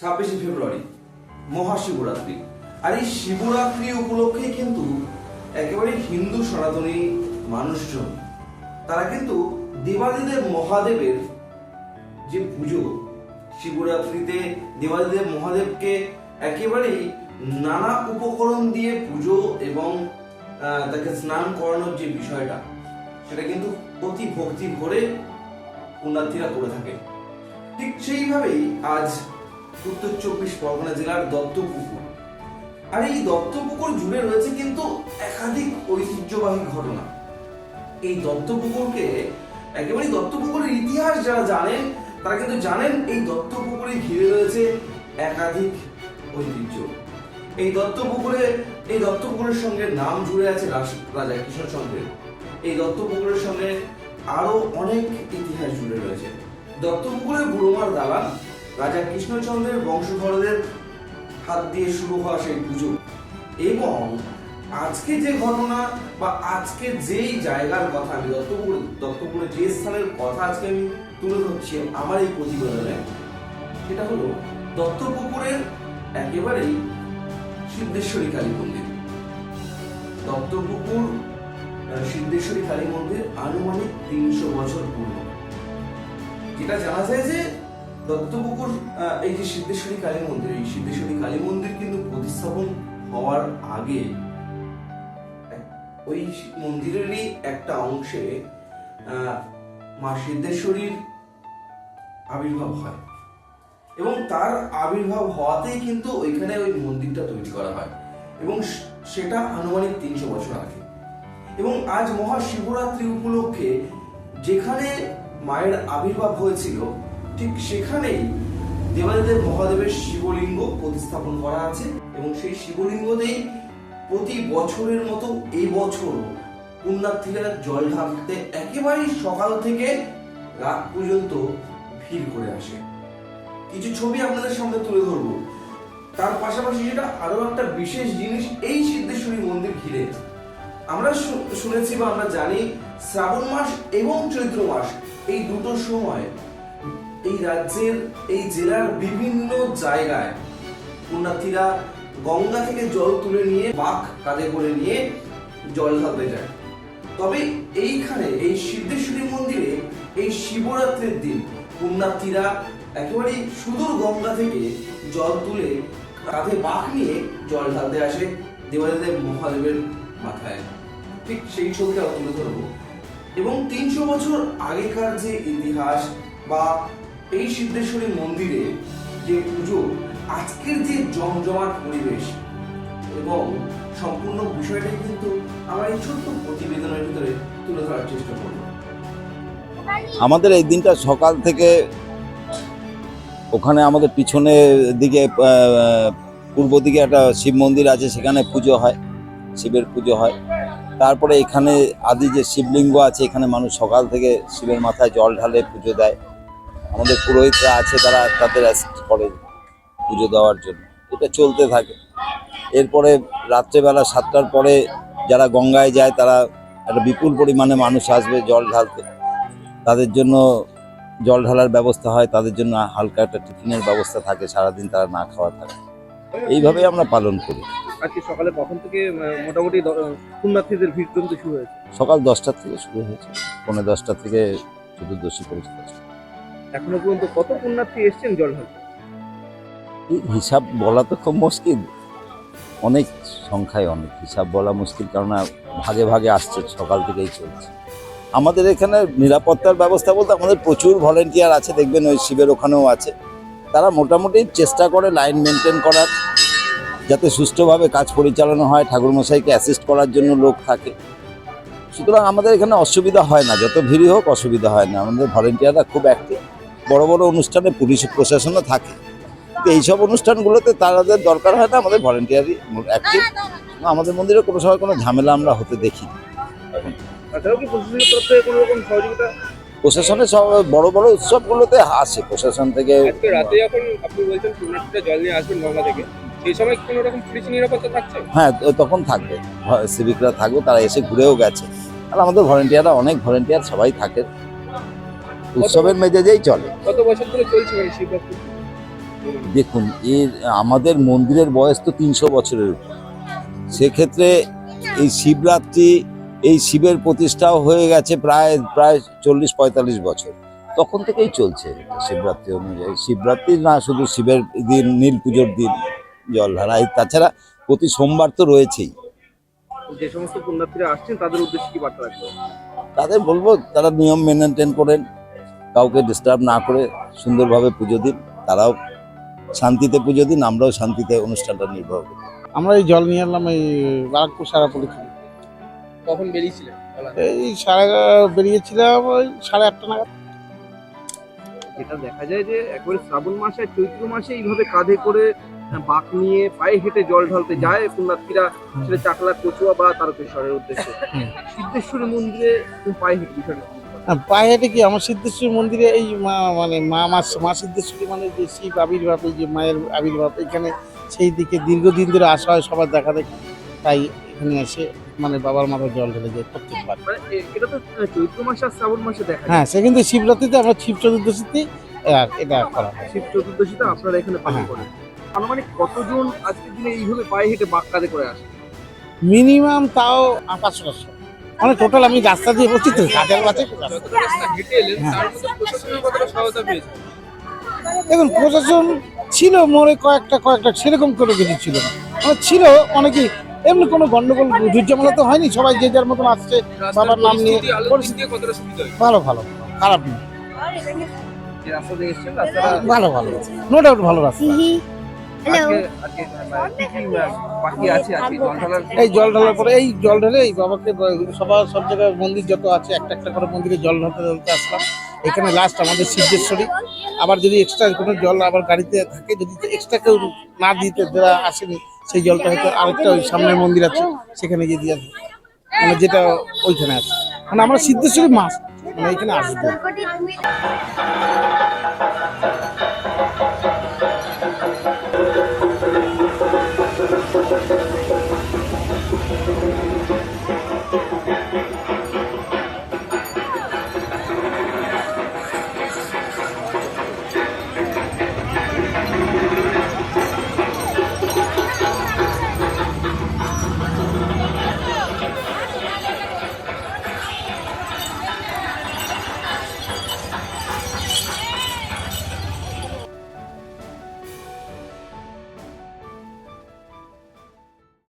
ছাব্বিশে ফেব্রুয়ারি, মহাশিবরাত্রি। আর এই শিবরাত্রি উপলক্ষে কিন্তু একেবারে হিন্দু সনাতনী মানুষজন, তারা কিন্তু দেবাদিদেব মহাদেবের যে পুজো, শিবরাত্রিতে দেবাদিদেব মহাদেবকে একেবারেই নানা উপকরণ দিয়ে পুজো এবং তাকে স্নান করানোর যে বিষয়টা, সেটা কিন্তু অতি ভক্তি ভরে পুণ্যার্থীরা করে থাকে। ঠিক সেইভাবেই আজ উত্তর চব্বিশ পরগনা জেলার দত্তপুকুর। আর এই দত্তপুকুর জুড়ে রয়েছে কিন্তু একাধিক ঐতিহ্যবাহী ঘটনা। এই দত্তপুকুরকে একেবারে দত্তপুকুরের ইতিহাস যারা জানেন, তারা কিন্তু জানেন এই দত্তপুকুরে ঘিরে রয়েছে একাধিক ঐতিহ্য। এই দত্তপুকুরে, এই দত্তপুকুরের সঙ্গে নাম জুড়ে আছে রাজা কৃষ্ণচন্দ্রের এই দত্তপুকুরের সঙ্গে আরও অনেক ইতিহাস জুড়ে রয়েছে। দত্তপুকুরের বুড়োমার দালান রাজা কৃষ্ণচন্দ্রের বংশধরদের হাত দিয়ে শুরু হওয়া সেই পুজো। এবং আজকে যে ঘটনা বা আজকে যেই জায়গার কথা আমি দত্তপুর দত্তপুরে যে স্থানের কথা আজকে আমি তুলে ধরছি আমার এই প্রতিবেদনে, সেটা হলো দত্তপুকুরের একেবারেই সিদ্ধেশ্বরী কালী মন্দির। দত্তপুকুর সিদ্ধেশ্বরী কালী মন্দির আনুমানিক তিনশো বছর পুরনো। যেটা জানা যায় যে এই যে সিদ্ধেশ্বরী কালী মন্দির, এই সিদ্ধেশ্বরী কালী মন্দির কিন্তু প্রতিস্থাপন হওয়ার আগে ওই মন্দিরেরই একটা অংশে মা সিদ্ধেশ্বরীর আবির্ভাব হয়। এবং তার আবির্ভাব হওয়াতেই কিন্তু ওইখানে ওই মন্দিরটা তৈরি করা হয়। এবং সেটা আনুমানিক তিনশো বছর আগে। এবং আজ মহাশিবরাত্রি উপলক্ষে যেখানে মায়ের আবির্ভাব হয়েছিল ঠিক সেখানেই দেবাদেব মহাদেবের শিবলিঙ্গ প্রতিস্থাপন করা আছে এবং সেই শিবলিঙ্গতেই প্রতি বছরের মতো এই বছর পুণ্যার্থীরা জল ঢালতে একেবারেই সকাল থেকে রাত পর্যন্ত ভিড় করে আসে। কিছু ছবি আপনাদের সামনে তুলে ধরবো। তার পাশাপাশি যেটা আরও একটা বিশেষ জিনিস, এই সিদ্ধেশ্বরী মন্দির ঘিরে। আমরা শুনেছি বা আমরা জানি, শ্রাবণ মাস এবং চৈত্র মাস এই দুটো সময় এই রাজ্যের, এই জেলার বিভিন্ন জায়গায় পুণ্যার্থীরা গঙ্গা থেকে জল তুলে নিয়ে বাঘ কাঁধে করে নিয়ে জল ঢালতে যায়। তবে এইখানে, এই সিদ্ধেশ্বরী মন্দিরে এই শিবরাত্রির দিন পুণ্যার্থীরা একেবারে সুদূর গঙ্গা থেকে জল তুলে কাঁধে বাঘ নিয়ে জল ঢালতে আসে দেবাদেব মহাদেবের মাথায়। ঠিক সেই ছবিটা তুলে ধরবো। এবং তিনশো বছর আগেকার যে ইতিহাস বা এই সিদ্ধেশ্বরী মন্দিরে যে পুজো, আজকের যে জমজমাট পরিবেশ এবং সম্পূর্ণ বিষয়টাই কিন্তু আমরা এই ছোট্ট প্রতিবেদনের ভিতরে তুলে ধরার চেষ্টা করব আমাদের এই দিনটা সকাল থেকে ওখানে আমাদের পিছনে দিকে পূর্ব দিকে একটা শিব মন্দির আছে, সেখানে পুজো হয়, শিবের পুজো হয়। তারপরে এখানে আদি যে শিবলিঙ্গ আছে, এখানে মানুষ সকাল থেকে শিবের মাথায় জল ঢালে পুজো দেয়। আমাদের পুরোহিতরা আছে, তারা তাদের অ্যাসিস্ট করে পুজো দেওয়ার জন্য। এটা চলতে থাকে। এরপরে রাত্রেবেলা সাতটার পরে যারা গঙ্গায় যায়, তারা একটা বিপুল পরিমাণে মানুষ আসবে জল ঢালতে। তাদের জন্য জল ঢালার ব্যবস্থা হয়, তাদের জন্য হালকা একটা টিফিনের ব্যবস্থা থাকে, সারাদিন তারা না খাওয়া থাকে। এইভাবেই আমরা পালন করি। আজকে সকালে কখন থেকে মোটামুটি পুণ্যার্থীদের ভিড় জমতে শুরু হয়েছে? সকাল দশটার থেকে শুরু হয়েছে। পৌনে দশটা থেকে চতুর্দশী পরিচিত এখনও পর্যন্ত কত পুণ্যার্থী এসছেন জল এই হিসাব বলা তো খুব মুশকিল। অনেক সংখ্যায় অনেক হিসাব বলা মুশকিল কেননা ভাগে ভাগে আসছে সকাল থেকেই চলছে। আমাদের এখানে নিরাপত্তার ব্যবস্থা বলতে আমাদের প্রচুর ভলেন্টিয়ার আছে দেখবেন ওই শিবের ওখানেও আছে। তারা মোটামুটি চেষ্টা করে লাইন মেনটেন করার, যাতে সুষ্ঠুভাবে কাজ পরিচালনা হয়, ঠাকুরমশাইকে অ্যাসিস্ট করার জন্য লোক থাকে। সুতরাং আমাদের এখানে অসুবিধা হয় না, যত ভিড়ই হোক অসুবিধা হয় না। আমাদের ভলেন্টিয়াররা খুব অ্যাক্টিভ বড় বড় অনুষ্ঠানে পুলিশ প্রশাসনও থাকে। এইসব অনুষ্ঠানগুলোতে তাদের দরকার হয় না, আমাদের ভলেন্টিয়ারই অ্যাক্টিভ আমাদের মন্দিরে কোনো সময় কোনো ঝামেলা আমরা হতে দেখি প্রশাসনের সব বড় বড় উৎসবগুলোতে আসে প্রশাসন থেকে রাতে যখন আপনি বলছেন জল নিয়ে আসবেন গঙ্গা থেকে সেই সময় কোনো রকম পুলিশ নিরাপত্তা থাকছে? হ্যাঁ তখন থাকবে। সিভিকরা থাকবে তারা এসে ঘুরেও গেছে। আর আমাদের ভলেন্টিয়াররা অনেক ভলেন্টিয়ার সবাই থাকে। উৎসবের মেজাজেই চলে। কত বছর ধরে চলছে দেখুন এর আমাদের মন্দিরের বয়স তো তিনশো বছরের সেক্ষেত্রে এই শিবরাত্রি এই শিবের প্রতিষ্ঠাও হয়ে গেছে প্রায় প্রায় চল্লিশ পঁয়তাল্লিশ বছর। তখন থেকেই চলছে শিবরাত্রি অনুযায়ী। শিবরাত্রি না শুধু শিবের দিন নীল পুজোর দিন জল এই তাছাড়া প্রতি সোমবার তো রয়েছেই। যে সমস্ত পুণ্যার্থীরা আসছেন তাদের উদ্দেশ্যে কি বার্তা রাখবে তাদের বলব তারা নিয়ম মেনটেন করেন। কাউকে ডিস্টার্ব না করে সুন্দরভাবে পুজো দিন। তারাও শান্তিতে পুজো দিন। আমরাও শান্তিতে অনুষ্ঠানটা নির্ভর করি। আমরা এই জল নিয়ে এলাম এই বারাকপুর সারাপুরি থেকে কখন বেরিয়েছিলেন? এই সাড়ে বেরিয়েছিলাম ওই সাড়ে আটটা নাগাদ। যেটা দেখা যায় যে একবারে শ্রাবণ মাসে চৈত্র মাসে এইভাবে কাঁধে করে বাঁক নিয়ে পায়ে হেঁটে জল ঢালতে যায় পুণ্যার্থীরা সেটা চাকলা কচুয়া বা তারকেশ্বরের উদ্দেশ্যে। সিদ্ধেশ্বরী মন্দিরে পায়ে হেঁটে বিষয়টা পায়ে হেঁটে কি? আমার সিদ্ধেশ্বরী মন্দিরে এই মা মানে মা মা মা সিদ্ধেশ্বরী মানে যে শিব আবির্ভাব এই যে মায়ের আবির্ভাব এখানে সেই দিকে দীর্ঘদিন ধরে আসা হয় সবার দেখা দেখি। তাই এখানে এসে মানে বাবার মাথায় জল ঢেলে যায় প্রত্যেকবার। মানে এটা তো চৈত্র মাসে আর শ্রাবণ মাসে দেখা হ্যাঁ সে কিন্তু শিবরাত্রিতে আমরা শিব চতুর্দশীতে এটা করা হয়। শিব চতুর্দশীতে আপনারা এখানে পালন হ্যাঁ। করেন। আনুমানিক কতজন আজকের দিনে এইভাবে পায়ে হেঁটে বাঁক কাঁধে করে আসে? মিনিমাম তাও পাঁচশো পাঁচশো মানে টোটাল আমি রাস্তা দিয়ে বলছি তো এলেন হ্যাঁ। পেয়েছে দেখুন প্রশাসন ছিল মোড়ে কয়েকটা কয়েকটা সেরকম কোনো কিছু ছিল না। মানে ছিল অনেকেই এমনি কোনো গন্ডগোল ঝুটঝামেলা তো হয়নি সবাই যে যার মতন আসছে বাবার নাম নিয়ে ভালো ভালো খারাপ না ভালো ভালো নো ডাউট ভালো রাস্তা। এই জল ঢালার পরে এই জল ঢেলে এই বাবাকে সবার সব জায়গায় মন্দির যত আছে একটা একটা করে মন্দিরে জল ঢালতে ঢালতে আসলাম। এখানে লাস্ট আমাদের সিদ্ধেশ্বরী। আবার যদি এক্সট্রা কোনো জল আবার গাড়িতে থাকে যদি এক্সট্রা কেউ না দিতে দেওয়া আসেনি সেই জলটা হয়তো আরেকটা ওই সামনের মন্দির আছে, সেখানে গিয়ে দিয়ে আসব মানে যেটা ওইখানে আছে মানে আমরা সিদ্ধেশ্বরী মাছ মানে এখানে আসব